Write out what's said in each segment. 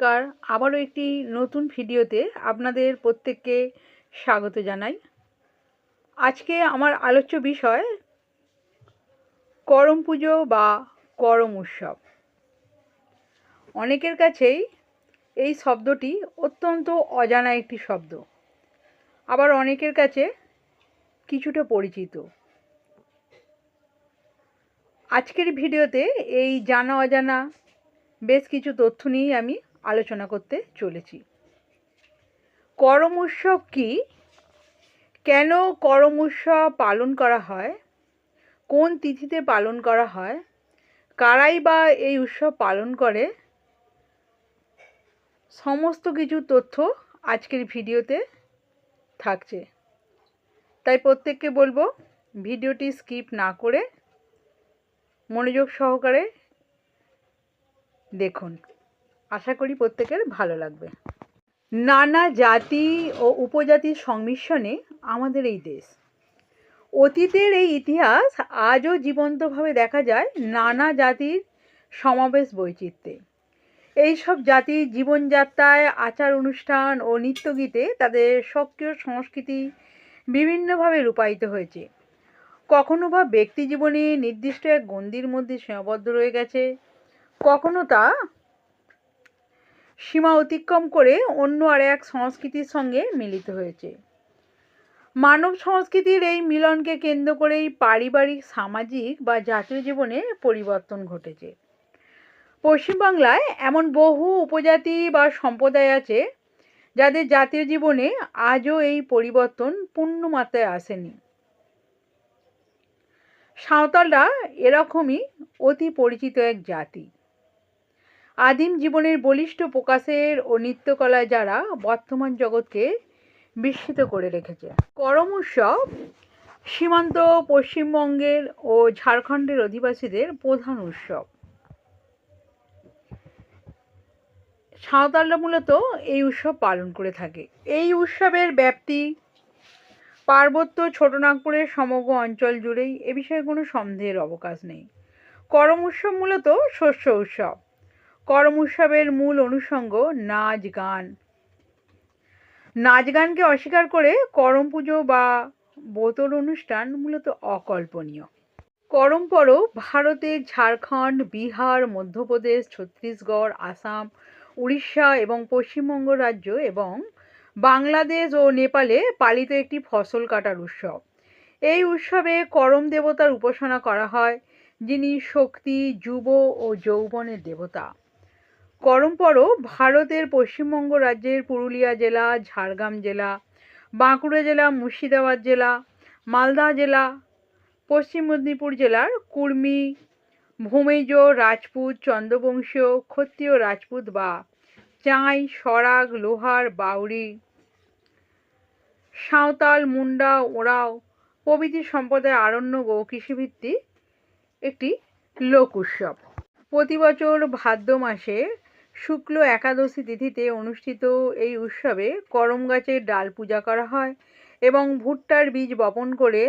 নমস্কার। আবারও একটি নতুন ভিডিওতে আপনাদের প্রত্যেককে স্বাগত জানাই। আজকে আমার আলোচ্য বিষয় করম পুজো বা করম উৎসব। অনেকের কাছেই এই শব্দটি অত্যন্ত অজানা একটি শব্দ। আবার অনেকের কাছে কিছুটা পরিচিত। আজকের ভিডিওতে এই জানা অজানা বেশ কিছু তথ্য নিয়েই আমি আলোচনা করতে চলেছি। করম উৎসব কি? কেন করম উৎসব পালন করা হয়? কোন তিথিতে পালন করা হয়? কারাই বা এই উৎসব পালন করে? সমস্ত কিছু তথ্য আজকের ভিডিওতে থাকছে। তাই প্রত্যেককে বলব, ভিডিওটি স্কিপ না করে মনোযোগ সহকারে দেখুন। আশা করি প্রত্যেকের ভালো লাগবে। নানা জাতি ও উপজাতির সংমিশ্রণে আমাদের এই দেশ। অতীতের এই ইতিহাস আজও জীবন্তভাবে দেখা যায় নানা জাতির সমাবেশ বৈচিত্র্যে। এইসব জাতির জীবনযাত্রায় আচার অনুষ্ঠান ও নৃত্যগীতে তাদের সক্রিয় সংস্কৃতি বিভিন্নভাবে রূপায়িত হয়েছে। কখনো বা ব্যক্তি জীবনে নির্দিষ্ট এক গণ্ডির মধ্যে সীমাবদ্ধ রয়ে গেছে, কখনো তা সীমা অতিক্রম করে অন্য আর এক সংস্কৃতির সঙ্গে মিলিত হয়েছে। মানব সংস্কৃতির এই মিলনকে কেন্দ্র করেই পারিবারিক, সামাজিক বা জাতীয় জীবনে পরিবর্তন ঘটেছে। পশ্চিমবাংলায় এমন বহু উপজাতি বা সম্প্রদায় আছে যাদের জাতীয় জীবনে আজও এই পরিবর্তন পূর্ণ মাত্রায় আসেনি। সাঁওতালরা এরকমই অতি পরিচিত এক জাতি। আদিম জীবনের বলিষ্ঠ প্রকাশের ও নৃত্যকলায় যারা বর্তমান জগৎকে বিস্মিত করে রেখেছে। করম উৎসব সীমান্ত পশ্চিমবঙ্গের ও ঝাড়খণ্ডের অধিবাসীদের প্রধান উৎসব। সাঁওতালরা মূলত এই উৎসব পালন করে থাকে। এই উৎসবের ব্যাপ্তি পার্বত্য ছোটনাগপুরের সমগ্র অঞ্চল জুড়েই এ বিষয়ে কোনো সন্দেহের অবকাশ নেই। করম উৎসব মূলত শস্য উৎসব। করম উৎসবের মূল অনুষঙ্গ নাচ গান। নাচ গানকে অস্বীকার করে করম পুজো বা বোতল অনুষ্ঠান মূলত অকল্পনীয়। করম পরব ভারতের ঝাড়খণ্ড, বিহার, মধ্যপ্রদেশ, ছত্তিশগড়, আসাম, উড়িষ্যা এবং পশ্চিমবঙ্গ রাজ্য এবং বাংলাদেশ ও নেপালে পালিত একটি ফসল কাটার উৎসব। এই উৎসবে করম দেবতার উপাসনা করা হয়, যিনি শক্তি, যুব ও যৌবনের দেবতা। করম পরব ভারতের পশ্চিমবঙ্গ রাজ্যের পুরুলিয়া জেলা, ঝাড়গ্রাম জেলা, বাঁকুড়া জেলা, মুর্শিদাবাদ জেলা, মালদা জেলা, পশ্চিম মেদিনীপুর জেলার কুর্মি, ভূমেজ, রাজপুত চন্দ্রবংশীয় ক্ষত্রিয় রাজপুত বা চাঁই, সরাগ, লোহার বাউরি সাঁওতাল, মুন্ডা, ওরাও প্রভৃতি সম্প্রদায় আরণ্য ও কৃষিভিত্তিক একটি লোক উৎসব। প্রতি বছর ভাদ্র মাসে শুক্ল একাদশী তিথিতে অনুষ্ঠিত এই উৎসবে করম গাছের ডাল পূজা করা হয় এবং ভুট্টার বীজ বপন করে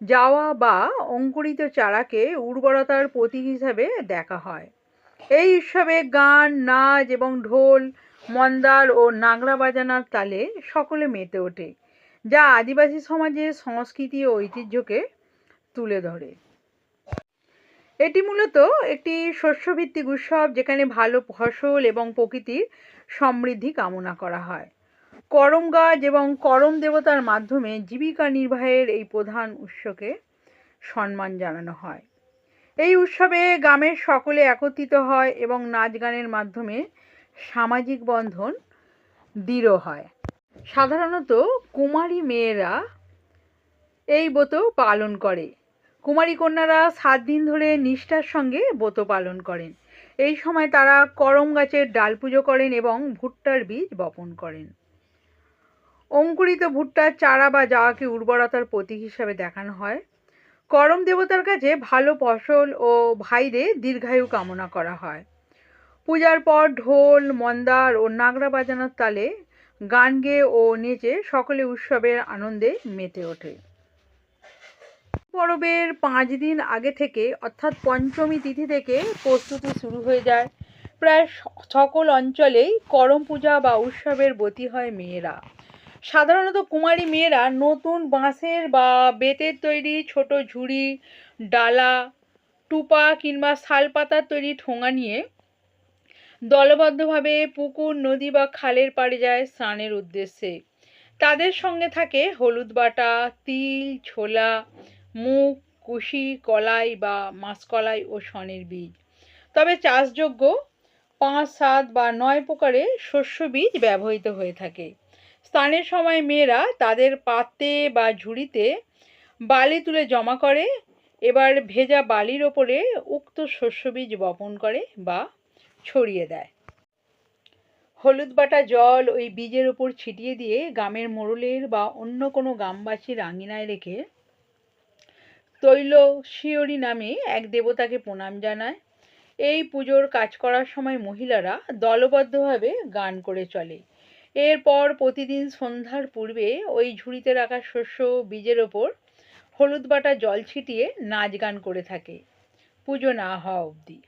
যাওয়া বা অঙ্কুরিত চারাকে উর্বরতার প্রতীক হিসাবে দেখা হয়। এই উৎসবে গান, নাচ এবং ঢোল, মন্দার ও নাগরা বাজানার তালে সকলে মেতে ওঠে, যা আদিবাসী সমাজের সংস্কৃতি ও ঐতিহ্যকে তুলে ধরে। এটি মূলত একটি শস্যভিত্তিক উৎসব যেখানে ভালো ফসল এবং প্রকৃতির সমৃদ্ধি কামনা করা হয়। করম গাছ এবং করম দেবতার মাধ্যমে জীবিকা নির্বাহের এই প্রধান উৎসকে সম্মান জানানো হয়। এই উৎসবে গ্রামের সকলে একত্রিত হয় এবং নাচ গানের মাধ্যমে সামাজিক বন্ধন দৃঢ় হয়। সাধারণত কুমারী মেয়েরা এই ব্রত পালন করে। কুমারী কন্যারা সাত দিন ধরে নিষ্ঠার সঙ্গে ব্রত পালন করেন। এই সময় তারা করম গাছের ডাল পুজো করেন এবং ভুট্টার বীজ বপন করেন। অঙ্কুরিত ভুট্টার চারা বা যাওয়াকে উর্বরতার প্রতীক হিসাবে দেখানো হয়। করম দেবতার কাছে ভালো ফসল ও ভাইদের দীর্ঘায়ু কামনা করা হয়। পূজার পর ঢোল, মন্দার ও নাগরা বাজানোর তালে গান গেয়ে ও নেচে সকলে উৎসবের আনন্দে মেতে ওঠে। পরবের পাঁচ দিন আগে থেকে, অর্থাৎ পঞ্চমী তিথি থেকে প্রস্তুতি শুরু হয়ে যায়। প্রায় সকল অঞ্চলেই করম পূজা বা উৎসবের বতী হয় মেয়েরা। সাধারণত কুমারী মেয়েরা নতুন বাঁশের বা বেতের তৈরি ছোট ঝুড়ি, ডালা, টুপা কিংবা শালপাতার তৈরি ঠোঙা নিয়ে দলবদ্ধভাবে পুকুর, নদী বা খালের পাড়ে যায় স্নানের উদ্দেশ্যে। তাদের সঙ্গে থাকে হলুদ বাটা, তিল, ছোলা মুগ কুশি, কলাই বা মাসকলাই ও শনের বীজ। তবে চাষযোগ্য পাঁচ, সাত বা নয় প্রকারের শস্য বীজ ব্যবহৃত হয়ে থাকে। স্থানের সময় মেয়েরা তাদের পাতে বা ঝুড়িতে বালি তুলে জমা করে, এবার ভেজা বালির ওপরে উক্ত শস্য বীজ বপন করে বা ছড়িয়ে দেয়। হলুদ বাটা জল ওই বীজের ওপর ছিটিয়ে দিয়ে গ্রামের মোড়লের বা অন্য কোনো গ্রামবাসীর আঙিনায় রেখে তৈল শিয়রি নামে এক দেবতাকে প্রণাম জানায়। এই পুজোর কাজ করার সময় মহিলারা দলবদ্ধভাবে গান করে চলে। এরপর প্রতিদিন সন্ধ্যার পূর্বে ওই ঝুড়িতে রাখা শস্য বীজের ওপর হলুদ বাটা জল ছিটিয়ে নাচ গান করে থাকে। পুজো না হওয়া অবধি।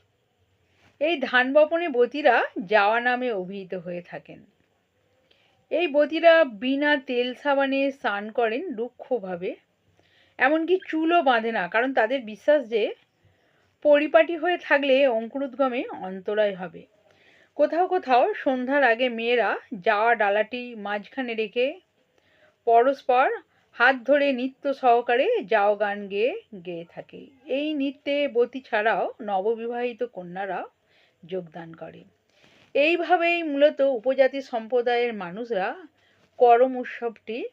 এই ধান বপনে বতীরা যাওয়া নামে অভিহিত হয়ে থাকেন। এই বতীরা বিনা তেল সাবানে স্নান করেন রুক্ষভাবে। এমনকি চুলও বাঁধে না। কারণ তাদের বিশ্বাস যে পরিপাটি হয়ে থাকলে অঙ্কুরোদ্গমে অন্তরায় হবে। কোথাও কোথাও সন্ধ্যার আগে মেয়েরা যাওয়া ডালাটি মাঝখানে রেখে পরস্পর হাত ধরে নৃত্য সহকারে যাও গান গেয়ে গেয়ে থাকে। এই নৃত্যে বতী ছাড়াও নববিবাহিত কন্যারা যোগদান করে। এইভাবেই মূলত উপজাতি সম্প্রদায়ের মানুষরা করম উৎসবটি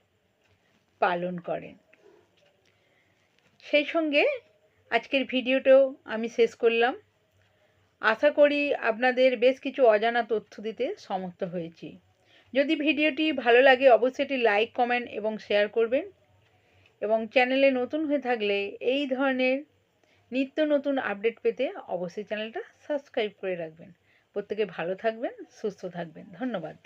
পালন করেন। সেই সঙ্গে আজকের ভিডিওটাও আমি শেষ করলাম। আশা করি আপনাদের বেশ কিছু অজানা তথ্য দিতে সমর্থ হয়েছি। যদি ভিডিওটি ভালো লাগে, অবশ্যই এটি লাইক, কমেন্ট এবং শেয়ার করবেন। এবং চ্যানেলে নতুন হয়ে থাকলে এই ধরনের নিত্য নতুন আপডেট পেতে অবশ্যই চ্যানেলটা সাবস্ক্রাইব করে রাখবেন। প্রত্যেকে ভালো থাকবেন, সুস্থ থাকবেন। ধন্যবাদ।